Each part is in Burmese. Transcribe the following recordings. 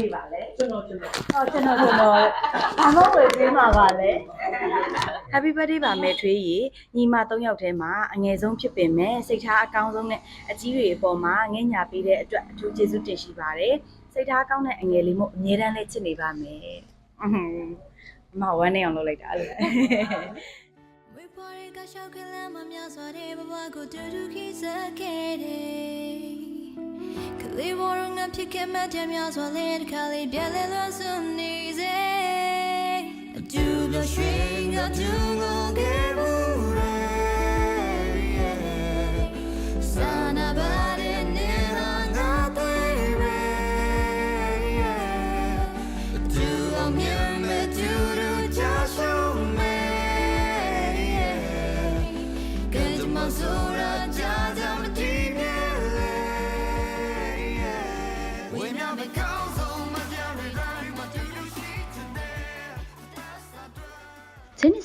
နေပါလဲကျွန်တော်ကျွန်တော်ဟောကျွန်တော်ကျွန်တော်ဘာမှဝယ်ပေးမှာပါလဲ Happy birthday ပါမယ်ထွေးရီညီမ၃ယောက်ထဲမှာအငယ်ဆုံးဖြစ်ပင်မဲ့စိတ်ထားအကောင်းဆုံးနဲ့အကြီးတွေအပေါ်မှာငဲ့ညာပေးတဲ့အတွက်အထူးကျေးဇူးတင်ရှိပါတယ်စိတ်ထားကောင်းတဲ့အငယ်လေးမို့အမြဲတမ်းလေးချစ်နေပါမယ်အဟွန်းအမဝမ်းနေအောင်လုပ်လိုက်တာအဲ့လိုဝေပေါ်ရကရှောက်ကလမ်းမများစွာတဲ့ဘဝကိုတူတူခိစခဲ့တယ်က လေးဘောရငါဖြစ်ခဲ့မှတဲ့များစွာလေတစ်ခါလေးပြဲလဲလွန်စွန်နေ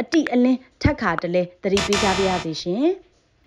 အတိအလင်းထက်ခါတလဲသတိပေးကြပါရစေရှင်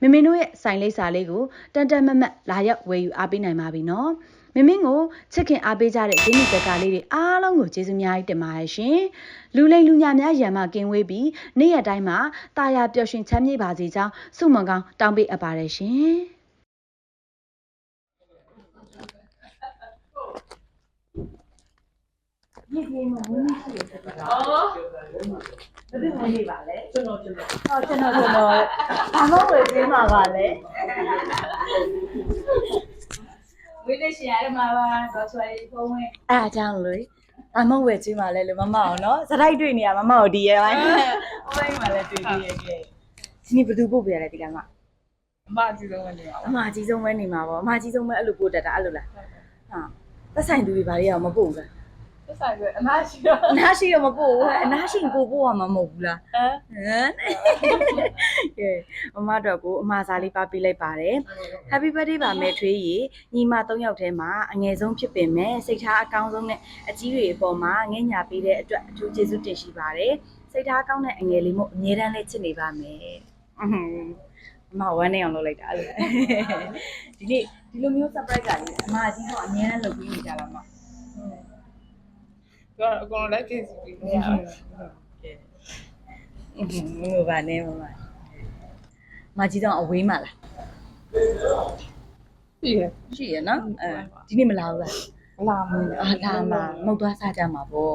မမင်းတို့ရဲ့ဆိုင်လိပ်စာလေးကိုတန်တန်မတ်မတ်လာရောက်ဝယ်ယူအားပေးနိုင်ပါပြီနော်မမင်းကိုချစ်ခင်အားပေးကြတဲ့ဂျင်းနီဘက်ကလေးတွေအားလုံးကိုကျေးဇူးအများကြီးတင်ပါတယ်ရှင်လူလိမ်လူညာများရံမကင်းဝေးပြီးနေ့ရက်တိုင်းမှာတာယာပျော်ရွှင်ချမ်းမြေ့ပါစေကြောင်းဆုမွန်ကောင်းတောင်းပေးအပ်ပါတယ်ရှင်ဒီ ဒီမှာဝင်းမရှိရတဲ့တော့အော်ဘယ်လိုနေပါလဲကျွန်တော်ကျွန်တော်ဟောကျွန်တော်ကျွန်တော်ဘာမှဝယ်ပေးမှာပါလဲဝိလက်ရှင်ရမှာပါတော့ဆွဲဖုံးဝင်အားကြောင့်လေအမဝယ်ကြီးမှလဲလေမမအောင်နော်စတိုက်တွေ့နေရမမကိုဒီရဲ့ပိုင်းဟိုဘက်မှာလဲတွေ့ပြီးရဲ့ကဲဒီနေ့ဘယ်သူပို့ပြရလဲဒီကမှာအမအကြည့်ဆုံးကနေပါအမအကြီးဆုံးပဲနေမှာပေါ့အမအကြီးဆုံးပဲအဲ့လိုပို့တတ်တာအဲ့လိုလားဟာသက်ဆိုင်သူတွေဘာတွေအောင်မပို့ဘူးလား သက်ဆိုင်ပဲအနာရှိတော့အနာရှိတော့မပို့ဘူးအနာရှိရင်ပို့ပို့ရမှာမဟုတ်ဘူးလားဟမ်ဟမ်ကဲအမတော့ကိုအမစားလေးပါပေးလိုက်ပါတယ် Happy birthday ပါမယ်ထွေးရီညီမ၃ယောက်ထဲမှာအငယ်ဆုံးဖြစ်ပင်မဲ့စိတ်ထားအကောင်းဆုံးနဲ့အကြီးတွေအပေါ်မှာငဲ့ညာပေးတဲ့အတွက်အထူးကျေးဇူးတင်ရှိပါတယ်စိတ်ထားကောင်းတဲ့အငယ်လေးမို့အမြဲတမ်းလေးချစ်နေပါမယ်အဟွန်းအမဝမ်းနေအောင်လုပ်လိုက်တာအဲ့လိုဒီနေ့ဒီလိုမျိုး surprise ကလေအမအကြီးတော့အမြဲတမ်းလုပ်ပြီးနေကြတာမ သူကအကုန်လုံးလိုက်ပြင်စီပြီးနေရအောင်အဟွန်းငိုပါနဲ့မမမကြီးတော့အဝေးမှာလားပြီးရရှိရနော်အဲဒီနေ့မလာဘူးလားလာမင်းအာလာမှာမဟုတ်သွားစားကြမှာပေါ့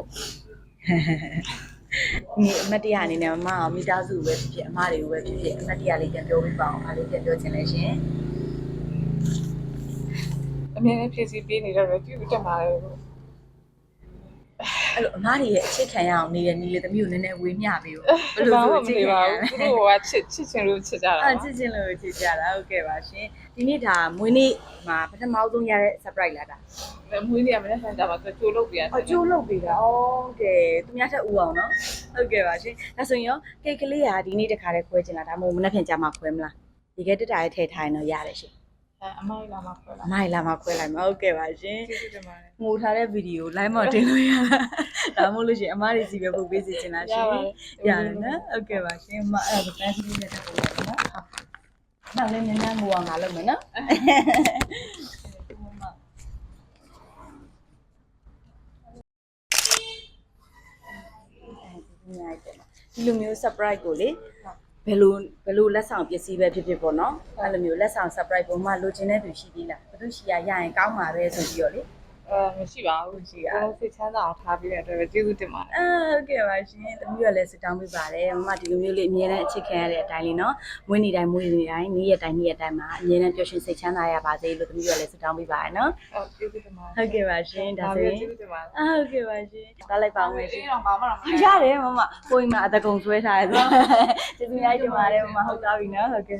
ဒီအမတ်တရအနေနဲ့မမအောင်မိသားစုပဲဖြစ်ဖြစ်အမတွေကိုပဲဖြစ်ဖြစ်အမတ်တရလေးပြန်ပြောပြီးပါအောင်အားလေးပြန်ပြောချင်လဲရှင်အမြဲတမ်းပြင်စီပြီးနေတော့ပြုတ်တက်มาလေ အဲ့လိုအမတွေရဲ့အချစ်ခံရအောင်နေတဲ့နီးလေသမီးကိုနည်းနည်းဝေးမျှပေးဘူးဘယ်လိုမှမနေပါဘူးသူတို့ကချစ်ချစ်ချင်လို့ချစ်ကြတာအာချစ်ချင်းလို့ချစ်ကြတာဟုတ်ကဲ့ပါရှင်ဒီနေ့ဒါမွေးနေ့မှာပထမဆုံးရတဲ့ surprise လာတာမွေးနေ့ကမနေ့ကကြမှာသူချိုးလုပ်ပြရတယ်အကျိုးလုပ်ပေးတာဟုတ်ကဲ့သူများထက်ဦးအောင်နော်ဟုတ်ကဲ့ပါရှင်ဒါဆိုရင်ရောကိတ်ကလေးကဒီနေ့တခါတည်းခွဲချင်လားဒါမှမဟုတ်မနေ့ပြန်ကြမှာခွဲမလားဒီကဲတက်တာရဲ့ထည့်ထားရင်တော့ရတယ်ရှင် အဲအမိုက်လာမှခွဲလာအမိုင်လာမှခွဲလိုက်မှာဟုတ်ကဲ့ပါရှင်ကျေးဇူးတင်ပါတယ်ငိုထားတဲ့ဗီဒီယို live မှာတင်လို့ရလားဒါမှမဟုတ်လို့ရှိရင်အမတွေစီပဲပုတ်ပေးစီချင်လားရှင်ရတယ်နော်ဟုတ်ကဲ့ပါရှင်အမအဲ့ဒါတန်းစီလေးနဲ့တက်လို့ရနော်နောက်လည်းမြန်မြန်ငိုအောင်ငါလုပ်မယ်နော်ဒီလိုမျိုး surprise ကိုလေ ဘယ်လိုဘယ်လိုလက်ဆောင်ပစ္စည်းပဲဖြစ်ဖြစ်ပေါ့နော်အဲ့လိုမျိုးလက်ဆောင် surprise ပုံမှလိုချင်တဲ့သူရှိသေးလားဘယ်သူရှိရရရင်ကောင်းပါပဲဆိုပြီးတော့လေ အဲမရှိပါဘူးရှိရစိတ်ချမ်းသာအောင်ထားပြီးတဲ့အတွက်ကျေးဇူးတင်ပါတယ်အာဟုတ်ကဲ့ပါရှင်။တမီးကလည်းစတောင်းပေးပါတယ်။မမဒီလိုမျိုးလေးအမြဲတမ်းအချစ်ခံရတဲ့အတိုင်းလေးနော်။မွေးနေ့တိုင်းမွေးနေ့တိုင်းနေ့ရက်တိုင်းနေ့ရက်တိုင်းမှာအမြဲတမ်းပျော်ရွှင်စိတ်ချမ်းသာရပါစေလို့တမီးကလည်းစတောင်းပေးပါတယ်နော်ဟုတ်ကျေးဇူးတင်ပါတယ်။ဟုတ်ကဲ့ပါရှင်။ဒါဆိုရင်ကျေးဇူးတင်ပါတယ်အာဟုတ်ကဲ့ပါရှင်။သွားလိုက်ပါအောင်မယ်ရှင်အေးတော့ဘာမှတော့မ။ရတယ်မမ။ကိုယ်မှာအတကုံဆွဲထားတယ်ဆို။ကျေးဇူးများတင်ပါတယ်မမဟုတ်သားပြီနော်။ဟုတ်ကဲ့